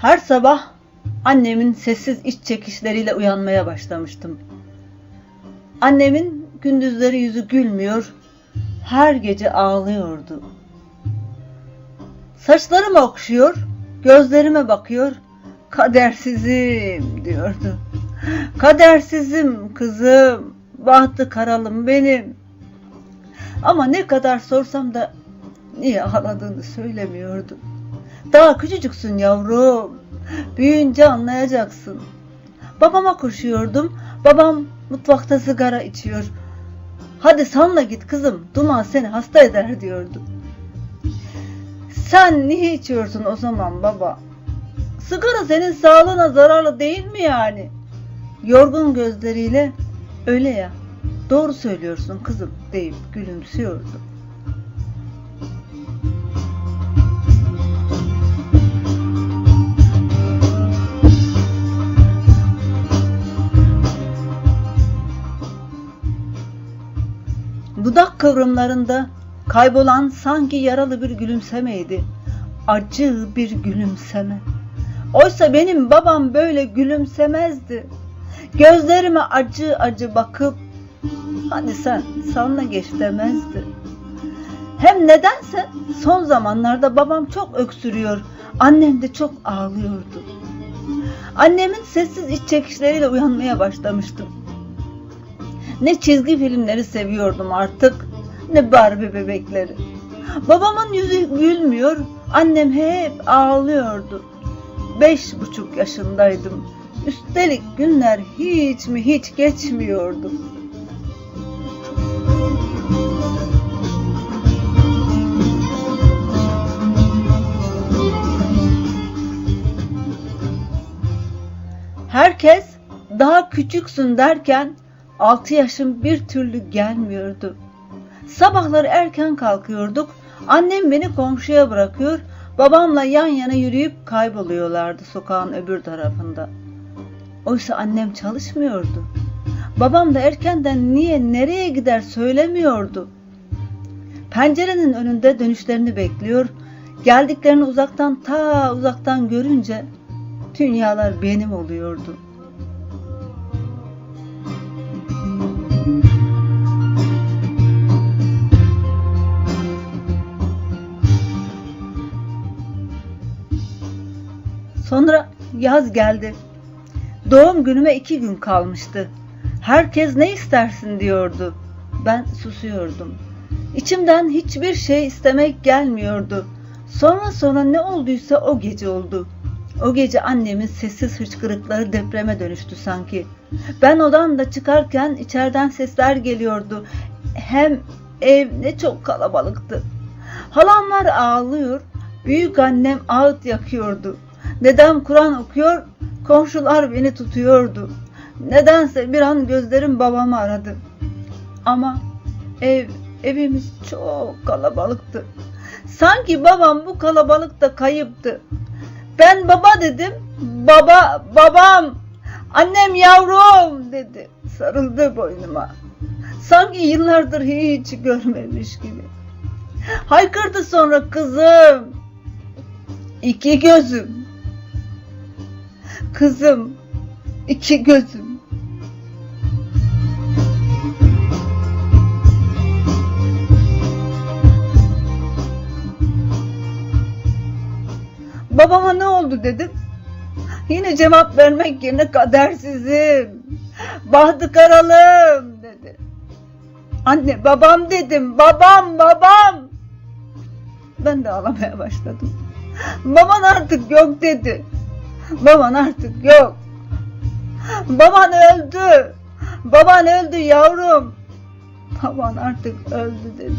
Her sabah annemin sessiz iç çekişleriyle uyanmaya başlamıştım. Annemin gündüzleri yüzü gülmüyor, her gece ağlıyordu. Saçlarımı okşuyor, gözlerime bakıyor, kadersizim diyordu. Kadersizim kızım, bahtı karalım benim. Ama ne kadar sorsam da niye ağladığını söylemiyordu. Daha küçücüksün yavrum. Büyüyünce anlayacaksın. Babama koşuyordum. Babam mutfakta sigara içiyor. Hadi sanla git kızım. Duman seni hasta eder diyordu. Sen niye içiyorsun o zaman baba? Sigara senin sağlığına zararlı değil mi yani? Yorgun gözleriyle öyle ya. Doğru söylüyorsun kızım deyip gülümsüyordu. Dudak kıvrımlarında kaybolan sanki yaralı bir gülümsemeydi. Acı bir gülümseme. Oysa benim babam böyle gülümsemezdi. Gözlerime acı acı bakıp hadi sen salına geç demezdi. Hem nedense son zamanlarda babam çok öksürüyor, annem de çok ağlıyordu. Annemin sessiz iç çekişleriyle uyanmaya başlamıştım. Ne çizgi filmleri seviyordum artık, ne Barbie bebekleri. Babamın yüzü gülmüyor, annem hep ağlıyordu. Beş buçuk yaşındaydım. Üstelik günler hiç mi hiç geçmiyordu. Herkes daha küçüksün derken 6 yaşım bir türlü gelmiyordu. Sabahları erken kalkıyorduk. Annem beni komşuya bırakıyor. Babamla yan yana yürüyüp kayboluyorlardı sokağın öbür tarafında. Oysa annem çalışmıyordu. Babam da erkenden niye nereye gider söylemiyordu. Pencerenin önünde dönüşlerini bekliyor. Geldiklerini uzaktan ta uzaktan görünce dünyalar benim oluyordu. Sonra yaz geldi. Doğum günüme iki gün kalmıştı. Herkes ne istersin diyordu. Ben susuyordum. İçimden hiçbir şey istemek gelmiyordu. Sonra sonra ne olduysa o gece oldu. O gece annemin sessiz hıçkırıkları depreme dönüştü sanki. Ben odamda çıkarken içeriden sesler geliyordu. Hem ev ne çok kalabalıktı. Halamlar ağlıyor, büyük annem ağıt yakıyordu. Dedem Kur'an okuyor, komşular beni tutuyordu. Nedense bir an gözlerim babamı aradı. Ama ev, evimiz çok kalabalıktı. Sanki babam bu kalabalıkta kayıptı. Ben baba dedim. Baba, babam. Annem yavrum dedi. Sarıldı boynuma. Sanki yıllardır hiç görmemiş gibi. Haykırdı sonra kızım. İki gözüm. Kızım. iki gözüm. Babama ne oldu dedim. Yine cevap vermek yerine kadersizim. Bahtı karalım dedi. Anne babam dedim. Babam babam. Ben de ağlamaya başladım. Baban artık yok dedi. Baban artık yok. Baban öldü. Baban öldü yavrum. Baban artık öldü dedi.